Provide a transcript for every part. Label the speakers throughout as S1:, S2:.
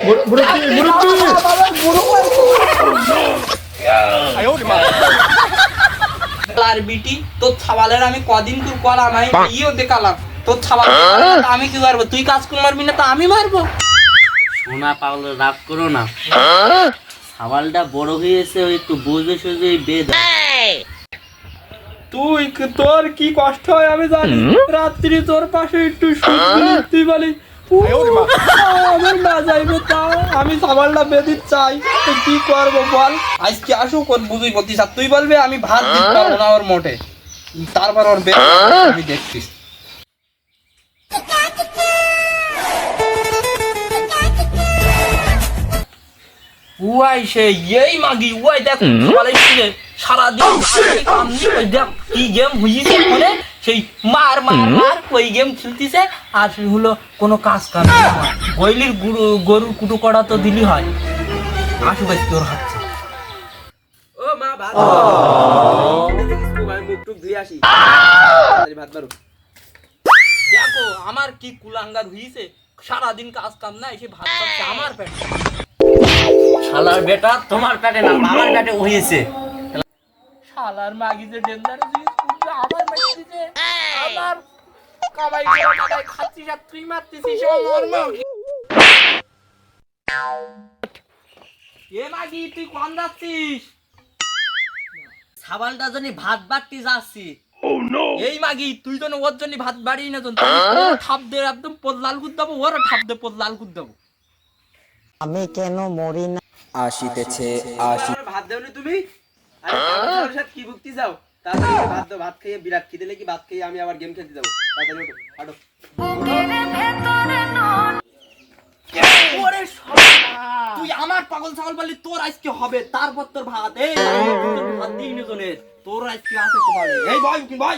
S1: মুরব্বী মুরব্বী
S2: আর বিটি তোর ছাবালের আমি কদিন ইও দেখালাম। তোর ছাবাল আমি কি মারবো? তুই কাজ করে মারবি না তো আমি মারবো?
S3: সোনা পাগল রাগ করো না। সাবালটা বড় হয়েছে ওই একটু বুঝে সুঝে বেদ
S2: তুই তোর কি কষ্ট হয় আমি জানি। রাত্রি তোর পাশে একটু শুনবি তুই বলি "উহ, আমার না যাইবে তা। আমি বেঁধে চাই। তো কি করব বল? আজকে আসুক ওর বুঝুই বলতিস আর তুই বলবে আমি ভাত দিতে পারব না ওর মোটে। তারপর ওর বেঁধে আমি দেখছিস। উয়াই সে এই মাগি উয়াই দেখ সকালে সারাদিন আজকে ওই দেখ কি গেম হইছে ফোনে সেই মার মার মার ওই গেম খেলতিছে। আর সে হলো কোনো কাজ কাম গইলির গুরু গরুর কুটু করা তো দিলি হয়। আসু ভাই তোর হাতে
S4: ও মা ভাত মুখ টুক ধুয়ে আসি। ভাত
S2: দেখো আমার কি কুলাঙ্গার হইছে? সারাদিন কাজ কাম নাই সে ভাত আমার পেট।
S3: শালার বেটা তোমার পেটে না আমার পেটে হয়েছে
S2: শালার মাগি যে ডেঞ্জার আমার মাইছিছে আমার কামাই করে টাকায় খাচ্ছিস আর তুই মারতেছিস ও মর্ম এ মাগি তুই কোন যাচ্ছিস?
S3: সাবালটা জন্য ভাত বাটতে যাচ্ছি।
S2: এই মাগি তুই তো ওর জন্য ভাত বাড়ি না তো ঠাপ দে একদম পোদলাল কুদ দেবো ওর ঠাপ দে পোদলাল কুদ দেবো।
S5: আমি কেন মরি না?
S4: আসিতেছে আসি ভাত দেও নি তুমি? আরে সাথে কি ভুক্তি যাও তাড়াতাড়ি ভাত দাও ভাত খেয়ে বিরাট খিদে লেগে ভাত খেয়ে আমি আবার গেম খেলতে যাব। তাড়াতাড়ি ওঠো হাঁটো।
S2: তুই আমার পাগল ছাগল বললি তোর আজকে হবে তারপর তোর ভাত। এই তোর ভাত দিই জনের তোর। আজকে আছে কপালে এই ভাই কি ভাই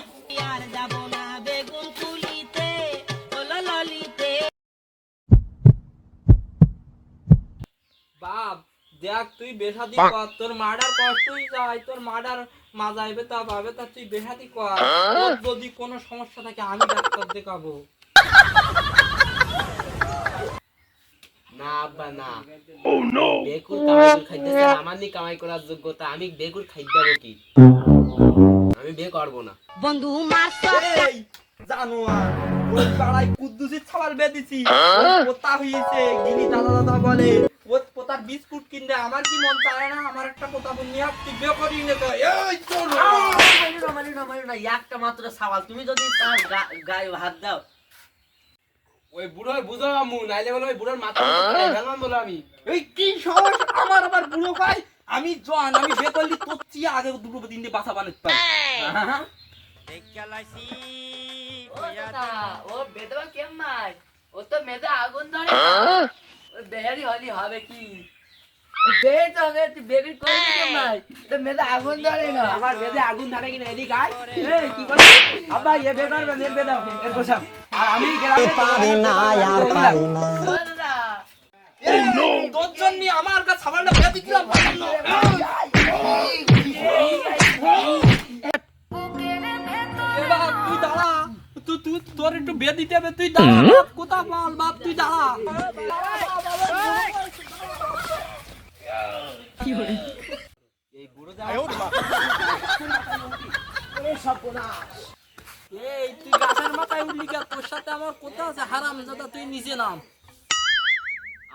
S2: বাপ দেখ তুই কর তোর মার্ডার কষ্টই যায় তোর মার্ডার মা যাইবে তা পাবে তা তুই কর। তোর যদি কোনো সমস্যা থাকে আমি ডাক্তার দেখাবো।
S3: না আব্বা না। বেকুর কামাই খাইতেছে আমার নি কামাই করার যোগ্যতা আমি বেকুর কি? আমি বে করব না।
S2: এই জানোয়ার ওই পাড়ায় কুদ্দুসের ছাওয়াল বেঁধেছি পোতা হয়েছে গিনি দাদা দাদা বলে। ও পোতার বিস্কুট কিনতে আমার কি মন চায় না? আমার একটা পোতা নিয়ে আসছি বে করি এই
S3: একটা মাত্র সাবাল তুমি যদি তার গায়ে হাত দাও।
S4: ওই বুড়ো বুঝো আমু নাইলে বলো ওই বুড়োর মাথা বলো আমি।
S2: এই কি সাহস আমার আবার বুড়ো আমি জন আমি বে করলি তোর চেয়ে আগে দুটো দিন দিয়ে বাসা বানাতে পারি।
S3: ও বেদবা কেমন ও তো মেদে আগুন ধরে। বেহারি হলি হবে কি? তো আগে তুই বেবি করবি কেমন তো মেদে আগুন ধরে না।
S4: আমার বেদে আগুন ধরে কিনা এদিকে আয়। কি করছিস? আব্বা এ বেকার বেদে বেদাও এর বসাম আর আমি গেলাম
S5: পারি না আর পারি না।
S2: তোর জন্য আমার কাছে দিলাম তুই তোর একটু বিয়ে দিতে হবে তুই দাঁড়া কোথা বল বাপ তুই দাঁড়া।
S4: এই বুড়ো
S2: এই তুই গাছের মাথায় উঠলি কে তোর সাথে আমার কথা আছে? হারাম দাদা তুই নিজে নাম।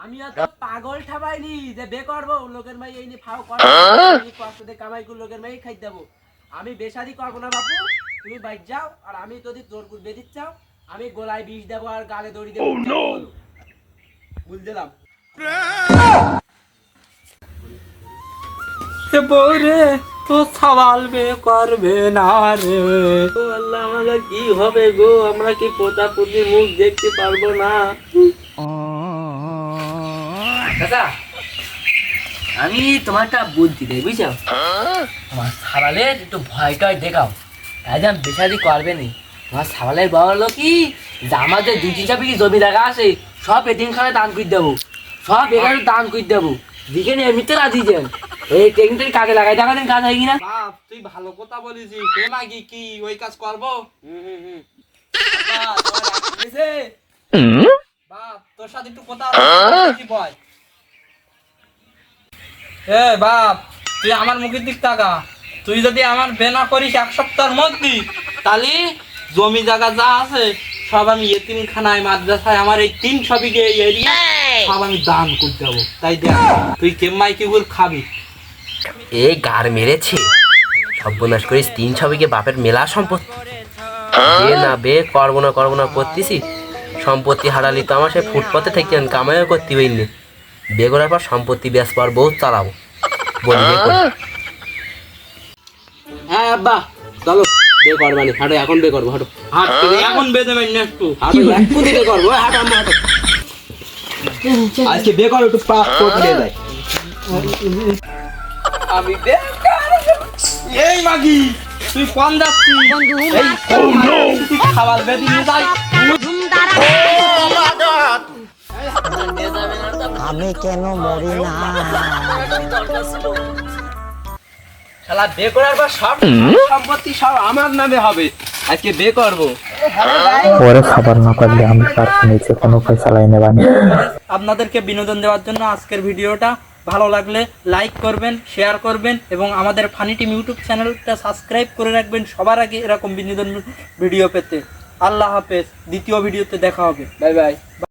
S4: আমি এত পাগল ঠাবাইনি যে বে করব লোকের মাই এই নি ফাও কর কষ্ট দিয়ে কামাই করে লোকের মাই খাই দেবো। আমি বেশাদি করব না বাপু। তুমি বাইক যাও আর আমি যদি জোর করে বেদিত চাও আমি গলায় বিষ দেবো আর গালে দড়ি দেবো। বুঝ দিলাম
S2: বৌরে তো সওয়াল বে করবে না রে।
S3: ও আল্লাহ আমাদের কি হবে গো? আমরা কি পোতা পুতির মুখ দেখতে পারব না? দাদা আমি তোমারটা বুদ্ধি দেই বুঝছ? তোমার সাবালের একটু ভয় টয় দেখাও। তাই যেন করবে নি। তোমার সাবালের বড় হলো কি? যে আমাদের দু তিন চাপি জমি জায়গা আছে? সব এদিন খানে দান করে দেবো। সব এখানে দান করে দেবো। দিকে এমনিতে রাজি যেন এই টেকনিক কাজে লাগাই। দেখা দিন কাজ হয় কিনা।
S2: বাপ তুই ভালো কথা বলেছিস। সে নাকি কি ওই কাজ করব?
S4: হুম হুম হুম।
S2: বাপ, তোর সাথে একটু কথা বল? এ বাপ তুই আমার মুখের দিক তাকা। তুই যদি আমার বে না করিস এক সপ্তাহের মধ্যে তাহলে জমি জায়গা যা আছে সব আমি এতিমখানায় মাদ্রাসায় আমার এই তিন এই এরিয়া সব আমি দান করে দেবো। তাই দেখ তুই কেম্মাই কি বল খাবি?
S4: এই গার মেরেছে। সর্বনাশ করিস তিন ছবিকে বাপের মেলা সম্পত্তি। বে না বে করব না করব না করতেছি সম্পত্তি হারালি তো আমার সে ফুটপথে থেকে কামাইও করতে পারিনি। বে করার পর সম্পত্তি বেশ পর বহুত চালাবো। বলি। হ্যাঁ আব্বা চলো বে করবানি হাঁটো এখন বে করব হাঁটো।
S2: হাট এখন বেঁধে মেন না একটু।
S4: হাঁটো এখন বে করব হাঁটো আম্মা হাঁটো। আজকে বে করো একটু দেয়
S2: আমি বেকার। এই মাগি তুই কোন যাচ্ছি এই তুই খাবার বেঁধে নিয়ে যাই।
S5: আমি কেন মরি না?
S4: শালা বে করার পর সব সম্পত্তি সব আমার নামে হবে। আজকে বে করব।
S6: ওরে খাবার না পারলে আমি তার নিচে কোনো
S2: আপনাদেরকে বিনোদন দেওয়ার জন্য আজকের ভিডিওটা। ভালো লাগলে লাইক করবেন শেয়ার করবেন এবং আমাদের ফানি টিম ইউটিউব চ্যানেলটা সাবস্ক্রাইব করে রাখবেন সবার আগে এরকম বিনোদন ভিডিও পেতে। আল্লাহ হাফেজ দ্বিতীয় ভিডিওতে দেখা হবে। Bye bye.